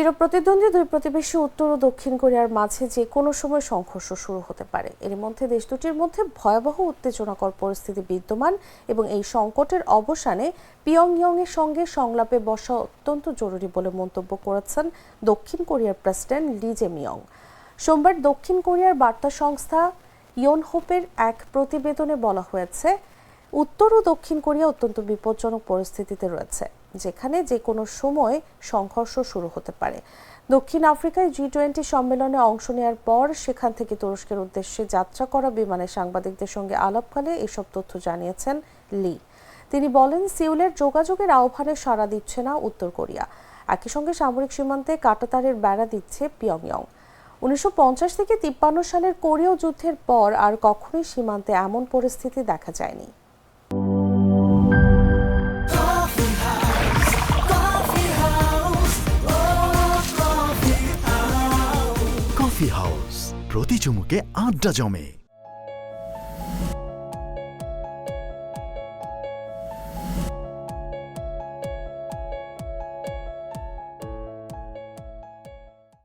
চিরপ্রতিদ্বন্দ্বী দুই প্রতিবেশী উত্তর ও দক্ষিণ কোরিয়ার মাঝে যে কোনো সময় সংঘর্ষ শুরু হতে পারে। এর মধ্যে দেশ দুটির মধ্যে ভয়াবহ উত্তেজনাকর পরিস্থিতি বিদ্যমান এবং এই সংকটের অবসানে পিয়ংইয়ং এর সঙ্গে সংলাপে বসা অত্যন্ত জরুরি বলে মন্তব্য করেছেন দক্ষিণ কোরিয়ার প্রেসিডেন্ট লি জেমিয়ং। সোমবার দক্ষিণ কোরিয়ার বার্তা সংস্থা ইয়নহোপের এক প্রতিবেদনে বলা হয়েছে, উত্তর ও দক্ষিণ কোরিয়া অত্যন্ত বিপজ্জনক পরিস্থিতিতে রয়েছে। যেখানে যে কোনো সময় সংঘর্ষ শুরু হতে পারে। দক্ষিণ আফ্রিকায় জি টোয়েন্টি সম্মেলনে অংশ নেওয়ার পর সেখান থেকে তুরস্কের উদ্দেশ্যে যাত্রা করা বিমানে সাংবাদিকদের সঙ্গে আলাপকালে এসব তথ্য জানিয়েছেন লি। তিনি বলেন, সিউলের যোগাযোগের আহ্বানে সাড়া দিচ্ছে না উত্তর কোরিয়া। একই সঙ্গে সামরিক সীমান্তে কাটাতারের বেড়া দিচ্ছে পিয়ংইয়ং। উনিশশো থেকে তিপ্পান্ন সালের কোরীয় যুদ্ধের পর আর কখনোই সীমান্তে এমন পরিস্থিতি দেখা যায়নি। কফি হাউস প্রতি চুমুকে আড্ডা জমে।